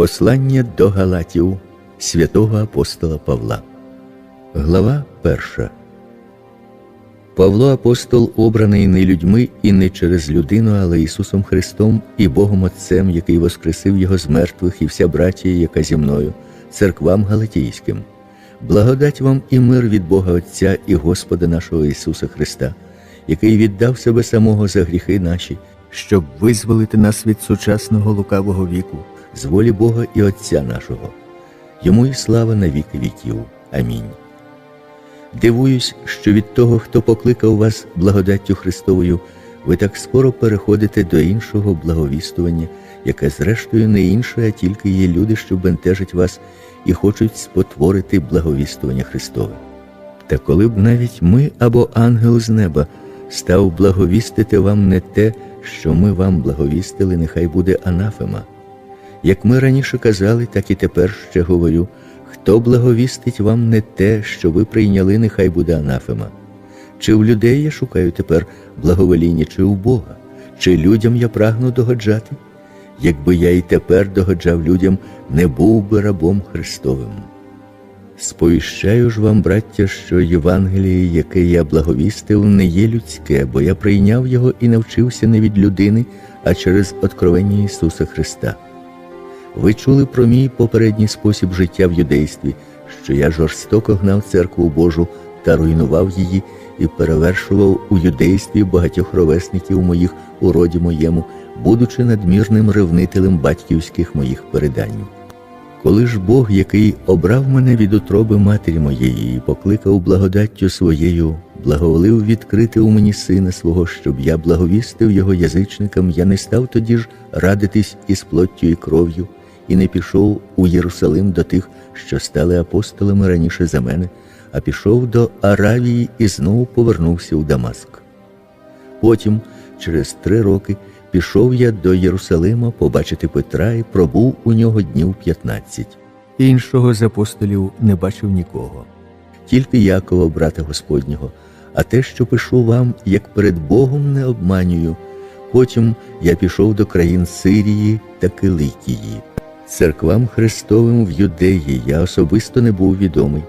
Послання до Галатів святого апостола Павла. Глава перша. Павло апостол обраний не людьми і не через людину, але Ісусом Христом і Богом Отцем, який воскресив Його з мертвих, і вся братія, яка зі мною, церквам Галатійським. Благодать вам і мир від Бога Отця і Господа нашого Ісуса Христа, який віддав себе самого за гріхи наші, щоб визволити нас від сучасного лукавого віку, з волі Бога і Отця нашого. Йому і слава на віки віків. Амінь. Дивуюсь, що від того, хто покликав вас благодаттю Христовою, ви так скоро переходите до іншого благовістування, яке, зрештою, не інше, а тільки є люди, що бентежать вас і хочуть спотворити благовістування Христове. Та коли б навіть ми або ангел з неба став благовістити вам не те, що ми вам благовістили, нехай буде анафема. Як ми раніше казали, так і тепер ще говорю. Хто благовістить вам не те, що ви прийняли, нехай буде анафема. Чи в людей я шукаю тепер благовоління, чи у Бога, чи людям я прагну догоджати? Якби я і тепер догоджав людям, не був би рабом Христовим. Сповіщаю ж вам, браття, що Євангеліє, яке я благовістив, не є людське, бо я прийняв його і навчився не від людини, а через откровення Ісуса Христа. Ви чули про мій попередній спосіб життя в юдействі, що я жорстоко гнав церкву Божу та руйнував її і перевершував у юдействі багатьох ровесників моїх у роді моєму, будучи надмірним ревнителем батьківських моїх передань. Коли ж Бог, який обрав мене від утроби матері моєї і покликав благодаттю своєю, благоволив відкрити у мені сина свого, щоб я благовістив його язичникам, я не став тоді ж радитись із плоттю і кров'ю, і не пішов у Єрусалим до тих, що стали апостолами раніше за мене, а пішов до Аравії і знову повернувся у Дамаск. Потім, через три роки, пішов я до Єрусалима побачити Петра і пробув у нього днів п'ятнадцять. Іншого з апостолів не бачив нікого, тільки Якова, брата Господнього, а те, що пишу вам, як перед Богом не обманюю. Потім я пішов до країн Сирії та Киликії. Церквам Христовим в Юдеї я особисто не був відомий.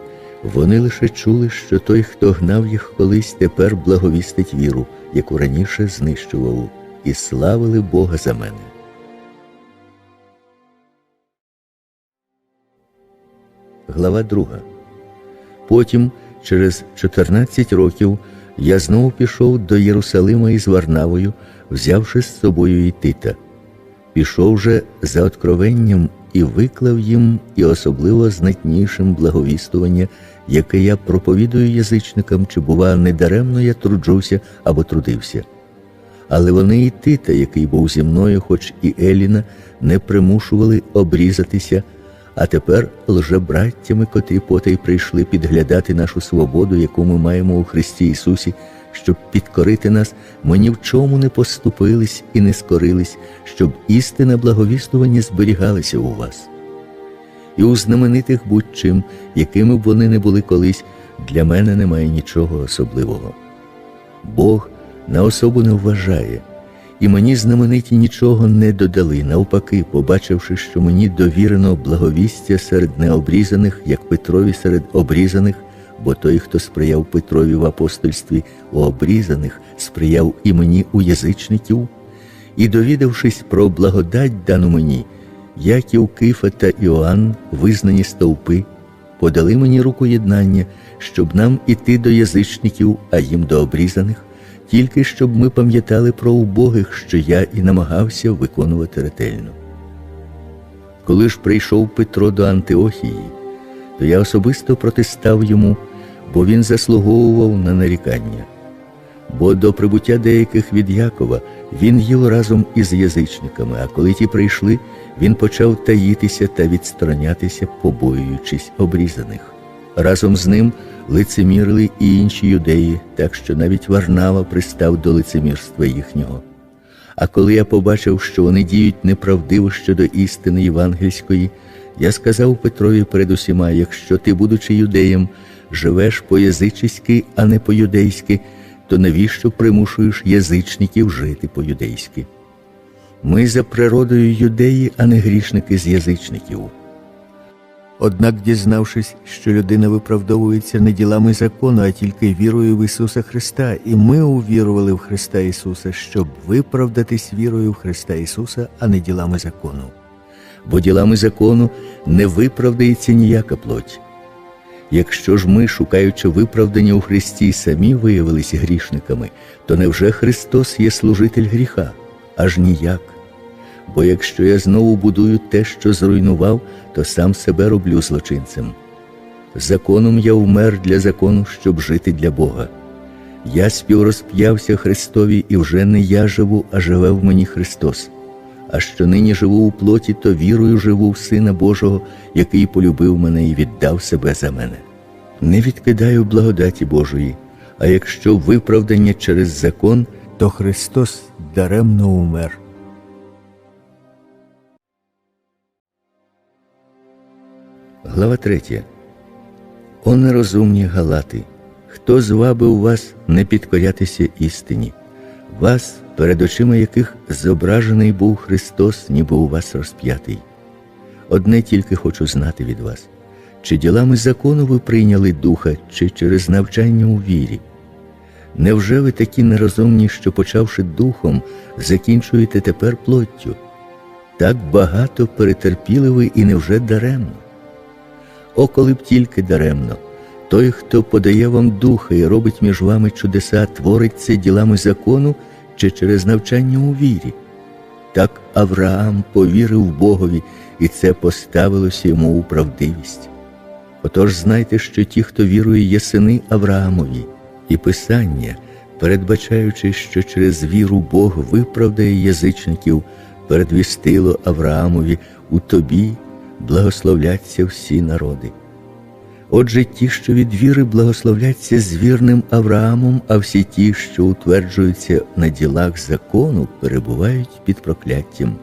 Вони лише чули, що той, хто гнав їх колись, тепер благовістить віру, яку раніше знищував, і славили Бога за мене. Глава 2. Потім, через 14 років, я знову пішов до Єрусалима із Варнавою, взявши з собою і Тита. Пішов же за откровенням і виклав їм, і особливо знатнішим благовістування, яке я проповідую язичникам, чи, бува, недаремно я труджуся або трудився. Але вони і Тита, який був зі мною, хоч і Еліна, не примушували обрізатися, а тепер лжебраттями коти потай прийшли підглядати нашу свободу, яку ми маємо у Христі Ісусі, щоб підкорити нас, ми ні в чому не поступились і не скорились, щоб істина благовістування зберігалася у вас. І у знаменитих будь-чим, якими б вони не були колись, для мене немає нічого особливого. Бог на особу не вважає, і мені знамениті нічого не додали, навпаки, побачивши, що мені довірено благовістя серед необрізаних, як Петрові серед обрізаних, бо той, хто сприяв Петрові в апостольстві у обрізаних, сприяв і мені у язичників, і, довідавшись про благодать дану мені, Яків, Кифа та Іоанн, визнані стовпи, подали мені руку єднання, щоб нам іти до язичників, а їм до обрізаних, тільки щоб ми пам'ятали про убогих, що я і намагався виконувати ретельно. Коли ж прийшов Петро до Антиохії, то я особисто протистав йому, бо він заслуговував на нарікання. Бо до прибуття деяких від Якова він їв разом із язичниками, а коли ті прийшли, він почав таїтися та відсторонятися, побоюючись обрізаних. Разом з ним лицемірили і інші юдеї, так що навіть Варнава пристав до лицемірства їхнього. А коли я побачив, що вони діють неправдиво щодо істини євангельської, я сказав Петрові перед усіма, якщо ти, будучи юдеєм, живеш по-язичськи, а не по-юдейськи, то навіщо примушуєш язичників жити по-юдейськи? Ми за природою юдеї, а не грішники з язичників. Однак, дізнавшись, що людина виправдовується не ділами закону, а тільки вірою в Ісуса Христа, і ми увірували в Христа Ісуса, щоб виправдатись вірою в Христа Ісуса, а не ділами закону. Бо ділами закону не виправдається ніяка плоть. Якщо ж ми, шукаючи виправдання у Христі, самі виявилися грішниками, то невже Христос є служитель гріха? Аж ніяк. Бо якщо я знову будую те, що зруйнував, то сам себе роблю злочинцем. Законом я вмер для закону, щоб жити для Бога. Я співрозп'явся Христові, і вже не я живу, а живе в мені Христос. А що нині живу у плоті, то вірою живу в Сина Божого, який полюбив мене і віддав себе за мене. Не відкидаю благодаті Божої, а якщо виправдання через закон, то Христос даремно умер. Глава 3. О нерозумні галати, хто звабив вас не підкорятися істині, вас, перед очима яких зображений був Христос, ніби у вас розп'ятий. Одне тільки хочу знати від вас, чи ділами закону ви прийняли духа, чи через навчання у вірі. Невже ви такі нерозумні, що, почавши духом, закінчуєте тепер плоттю? Так багато перетерпіли ви і невже даремно? О, коли б тільки даремно, той, хто подає вам духа і робить між вами чудеса, творить це ділами закону чи через навчання у вірі. Так Авраам повірив Богові, і це поставилося йому у правдивість. Отож знайте, що ті, хто вірує, є сини Авраамові, і Писання, передбачаючи, що через віру Бог виправдає язичників, передвістило Авраамові у тобі благословляться всі народи. Отже, ті, що від віри благословляться з вірним Авраамом, а всі ті, що утверджуються на ділах закону, перебувають під прокляттям.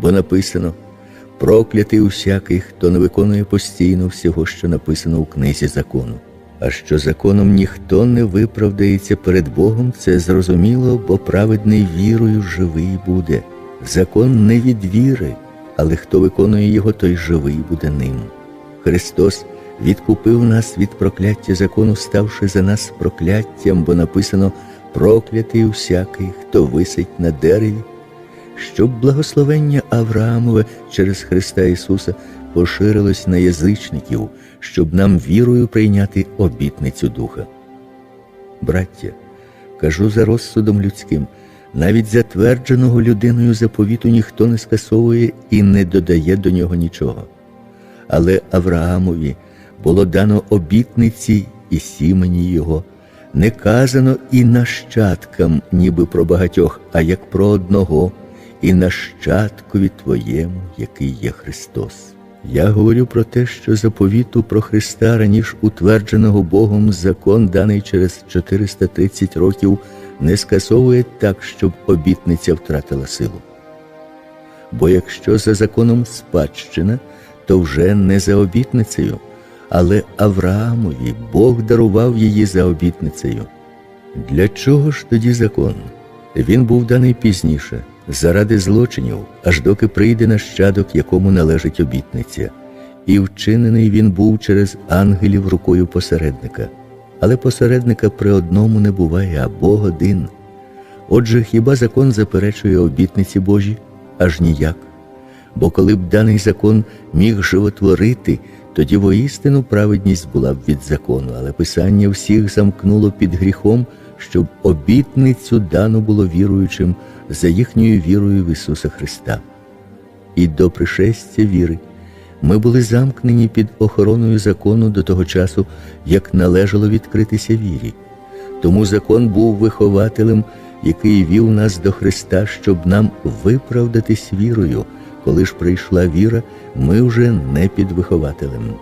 Бо написано проклятий усякий, хто не виконує постійно всього, що написано у книзі закону. А що законом ніхто не виправдається перед Богом, це зрозуміло, бо праведний вірою живий буде. Закон не від віри, але хто виконує його, той живий буде ним. Христос відкупив нас від прокляття закону, ставши за нас прокляттям, бо написано проклятий усякий, хто висить на дереві, щоб благословення Авраамове через Христа Ісуса поширилось на язичників, щоб нам вірою прийняти обітницю Духа. Браття, кажу за розсудом людським. Навіть затвердженого людиною заповіту ніхто не скасовує і не додає до нього нічого. Але Авраамові було дано обітниці і сімені його, не казано і нащадкам, ніби про багатьох, а як про одного, і нащадкові Твоєму, який є Христос. Я говорю про те, що заповіту про Христа раніше утвердженого Богом закон, даний через 430 років не скасовує так, щоб обітниця втратила силу. Бо якщо за законом спадщина, то вже не за обітницею, але Авраамові Бог дарував її за обітницею. Для чого ж тоді закон? Він був даний пізніше, заради злочинів, аж доки прийде нащадок, якому належить обітниця, і вчинений він був через ангелів рукою посередника але посередника при одному не буває, а Бог один. Отже, хіба закон заперечує обітниці Божі? Аж ніяк. Бо коли б даний закон міг животворити, тоді воістину праведність була б від закону, але Писання всіх замкнуло під гріхом, щоб обітницю дано було віруючим за їхньою вірою в Ісуса Христа. І до пришестя віри. Ми були замкнені під охороною закону до того часу, як належало відкритися вірі. Тому закон був вихователем, який вів нас до Христа, щоб нам виправдатись вірою. Коли ж прийшла віра, ми вже не під вихователем.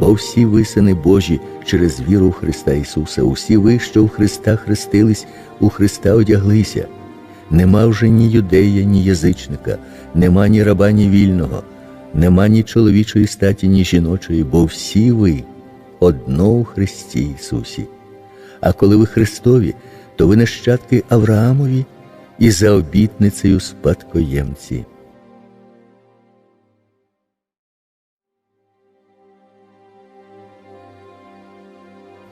Бо всі ви, сини Божі, через віру в Христа Ісуса, усі ви, що в Христа хрестились, у Христа одяглися. Нема вже ні юдея, ні язичника, нема ні раба, ні вільного. Нема ні чоловічої статі, ні жіночої, бо всі ви одно у Христі Ісусі. А коли ви Христові, то ви нащадки Авраамові і за обітницею спадкоємці.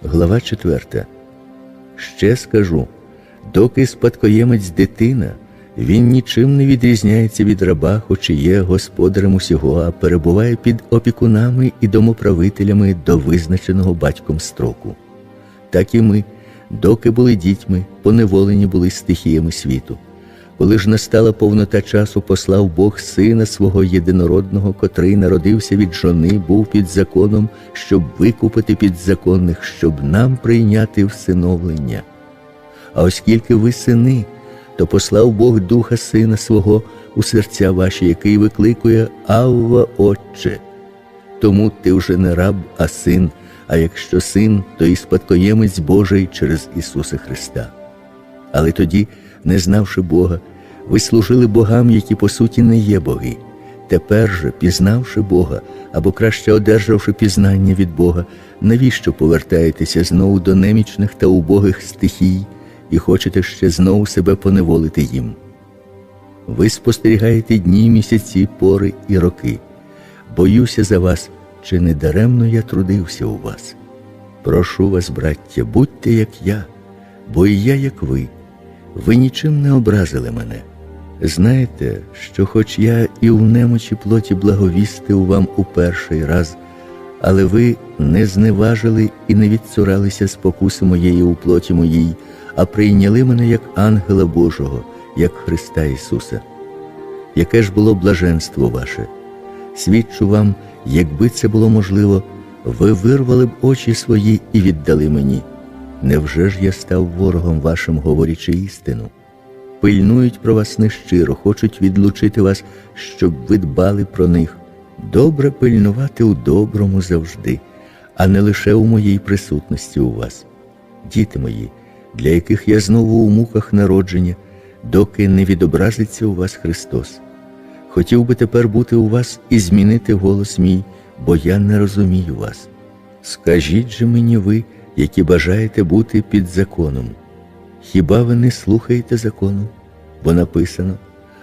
Глава 4. Ще скажу доки спадкоємець дитина, він нічим не відрізняється від раба, хоч і є господарем усього, а перебуває під опікунами і домоправителями до визначеного батьком строку. Так і ми, доки були дітьми, поневолені були стихіями світу. Коли ж настала повнота часу, послав Бог сина свого єдинородного, котрий народився від жони, був під законом, щоб викупити підзаконних, щоб нам прийняти всиновлення. А оскільки ви сини, то послав Бог Духа Сина свого у серця ваші, який викликує Авва Отче. Тому ти вже не раб, а син, а якщо син, то і спадкоємець Божий через Ісуса Христа. Але тоді, не знавши Бога, ви служили богам, які по суті не є боги. Тепер же, пізнавши Бога або краще одержавши пізнання від Бога, навіщо повертаєтеся знову до немічних та убогих стихій і хочете ще знову себе поневолити їм? Ви спостерігаєте дні, місяці, пори і роки. Боюся за вас, чи не даремно я трудився у вас. Прошу вас, браття, будьте як я, бо і я, як ви, ви нічим не образили мене. Знаєте, що, хоч я і в немочі плоті благовістив вам у перший раз, але ви не зневажили і не відцуралися спокуси моєї у плоті моїй, а прийняли мене як ангела Божого, як Христа Ісуса. Яке ж було блаженство ваше? Свідчу вам, якби це було можливо, ви вирвали б очі свої і віддали мені. Невже ж я став ворогом вашим, говорячи істину? Пильнують про вас нещиро, хочуть відлучити вас, щоб ви дбали про них. Добре пильнувати у доброму завжди, а не лише у моїй присутності у вас. Діти мої, для яких я знову у муках народження, доки не відобразиться у вас Христос. Хотів би тепер бути у вас і змінити голос мій, бо я не розумію вас. Скажіть же мені ви, які бажаєте бути під законом. Хіба ви не слухаєте закону? Бо написано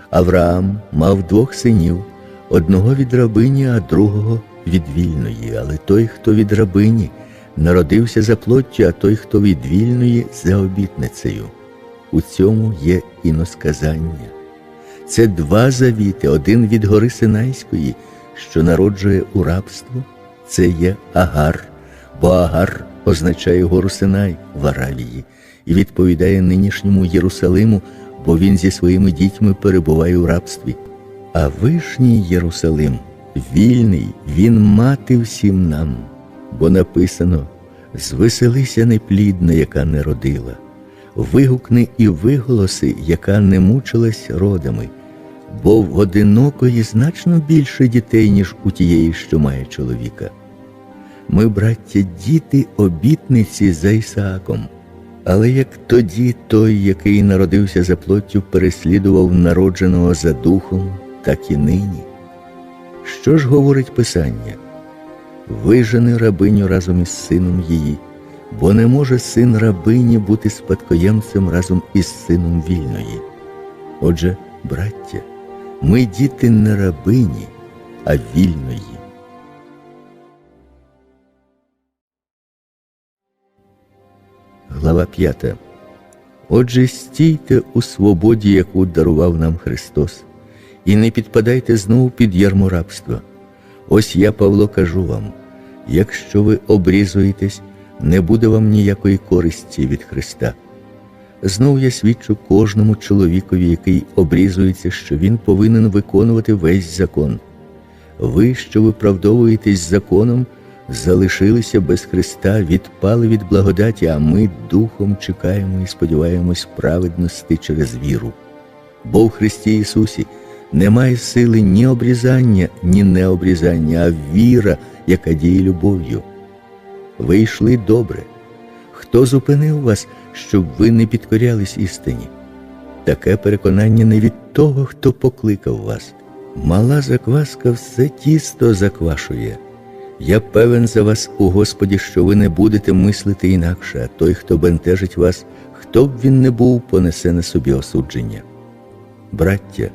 Авраам мав двох синів, одного від рабині, а другого від вільної, але той, хто від рабині, народився за плоттю, а той, хто від вільної, за обітницею. У цьому є іносказання. Це два завіти, один від гори Синайської, що народжує у рабство, це є Агар, бо Агар означає гору Синай в Аравії і відповідає нинішньому Єрусалиму, бо він зі своїми дітьми перебуває у рабстві. А вишній Єрусалим, вільний, він мати всім нам, бо написано звеселися неплідна, яка не родила, вигукни і виголоси, яка не мучилась родами, бо в одинокої значно більше дітей, ніж у тієї, що має чоловіка. Ми, браття, діти обітниці за Ісааком. Але як тоді той, який народився за плоттю, переслідував народженого за духом, так і нині. Що ж говорить Писання? Вижени рабиню разом із сином її, бо не може син рабині бути спадкоємцем разом із сином вільної. Отже, браття, ми діти не рабині, а вільної. Глава 5. Отже, стійте у свободі, яку дарував нам Христос, і не підпадайте знову під ярмо рабства. Ось я, Павло, кажу вам: якщо ви обрізуєтесь, не буде вам ніякої користі від Христа. Знову я свідчу кожному чоловікові, який обрізується, що він повинен виконувати весь закон. Ви, що виправдовуєтесь законом, залишилися без Христа, відпали від благодаті, а ми духом чекаємо і сподіваємось праведності через віру. Бо в Христі Ісусі немає сили ні обрізання, ні необрізання, а віра, яка діє любов'ю. Ви йшли добре. Хто зупинив вас, щоб ви не підкорялись істині? Таке переконання не від того, хто покликав вас. Мала закваска все тісто заквашує. Я певен за вас у Господі, що ви не будете мислити інакше, а той, хто бентежить вас, хто б він не був, понесе на собі осудження. Браття,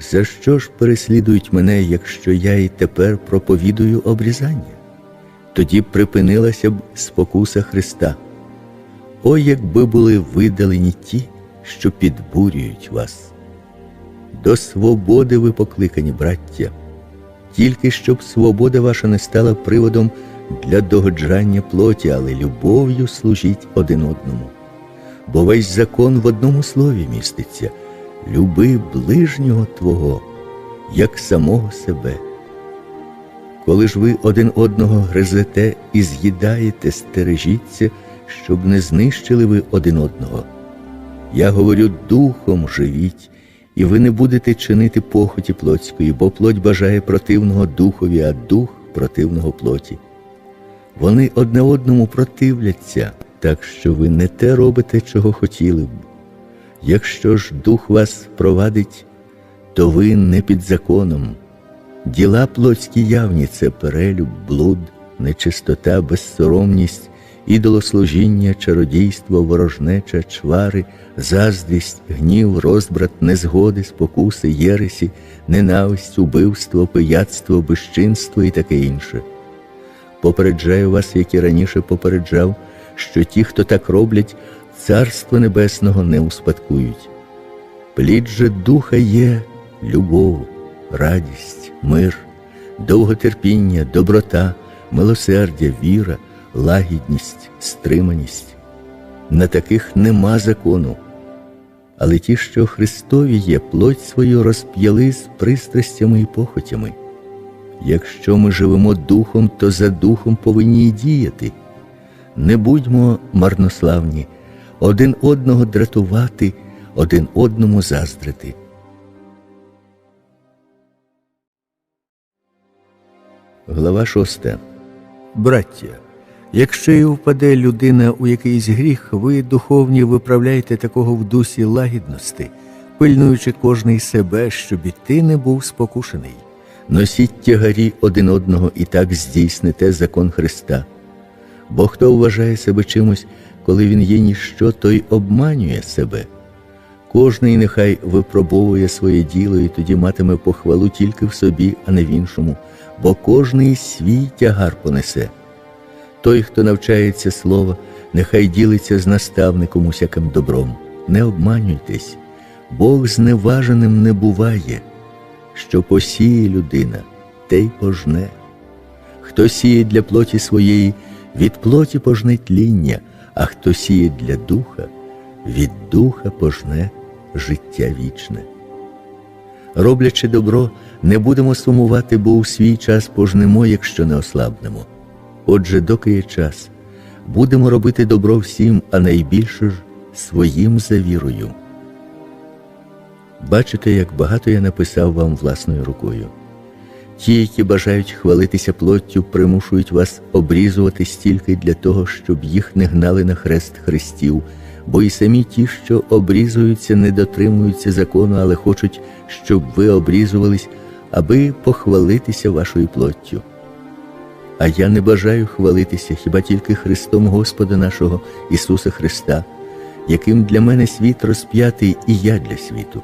за що ж переслідують мене, якщо я і тепер проповідую обрізання? Тоді припинилася б спокуса Христа. О, якби були видалені ті, що підбурюють вас. До свободи ви покликані, браття, тільки щоб свобода ваша не стала приводом для догоджання плоті, але любов'ю служіть один одному. Бо весь закон в одному слові міститься люби ближнього Твого, як самого себе. Коли ж ви один одного гризете і з'їдаєте, стережіться, щоб не знищили ви один одного. Я говорю, духом живіть, і ви не будете чинити похоті плотської, бо плоть бажає противного духові, а дух противного плоті. Вони одне одному противляться, так що ви не те робите, чого хотіли б. Якщо ж дух вас провадить, то ви не під законом. Діла плотські явні це перелюб, блуд, нечистота, безсоромність, ідолослужіння, чародійство, ворожнеча, чвари, заздрість, гнів, розбрат, незгоди, спокуси, єресі, ненависть, убивство, пияцтво, безчинство і таке інше. Попереджаю вас, як і раніше попереджав, що ті, хто так роблять, Царство Небесного не успадкують. Плід же духа є любов, радість, мир, довготерпіння, доброта, милосердя, віра, лагідність, стриманість. На таких нема закону. Але ті, що Христові є, плоть свою розп'яли з пристрастями і похотями. Якщо ми живемо духом, то за духом повинні й діяти. Не будьмо марнославні, один одного дратувати, один одному заздрити. Глава шоста. Браття, якщо і впаде людина у якийсь гріх, ви, духовні, виправляйте такого в дусі лагідності, пильнуючи кожний себе, щоб і ти не був спокушений. Носіть тягарі один одного і так здійсните закон Христа. Бо хто вважає себе чимось, коли він є ніщо, той обманює себе. Кожний нехай випробовує своє діло і тоді матиме похвалу тільки в собі, а не в іншому, бо кожний свій тягар понесе. Той, хто навчається слова, нехай ділиться з наставником усяким добром. Не обманюйтесь, Бог зневаженим не буває, що посіє людина, те й пожне. Хто сіє для плоті своєї, від плоті пожне тління, а хто сіє для духа, від духа пожне життя вічне. Роблячи добро, не будемо сумувати, бо у свій час пожнемо, якщо не ослабнемо. Отже, доки є час, будемо робити добро всім, а найбільше ж своїм за вірою. Бачите, як багато я написав вам власною рукою. Ті, які бажають хвалитися плоттю, примушують вас обрізувати стільки для того, щоб їх не гнали на хрест Христів, бо і самі ті, що обрізуються, не дотримуються закону, але хочуть, щоб ви обрізувались, аби похвалитися вашою плоттю. А я не бажаю хвалитися хіба тільки Христом Господа нашого Ісуса Христа, яким для мене світ розп'ятий і я для світу.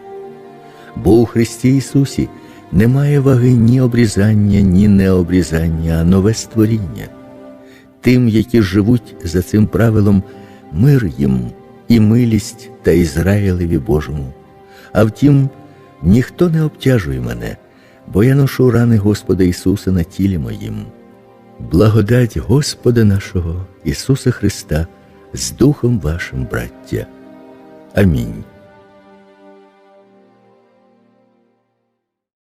Бо у Христі Ісусі немає ваги ні обрізання, ні необрізання, а нове створіння. Тим, які живуть за цим правилом, мир їм і милість та Ізраїлеві Божому. А втім, ніхто не обтяжує мене, бо я ношу рани Господа Ісуса на тілі моїм. Благодать Господа нашого Ісуса Христа з Духом вашим, браття. Амінь.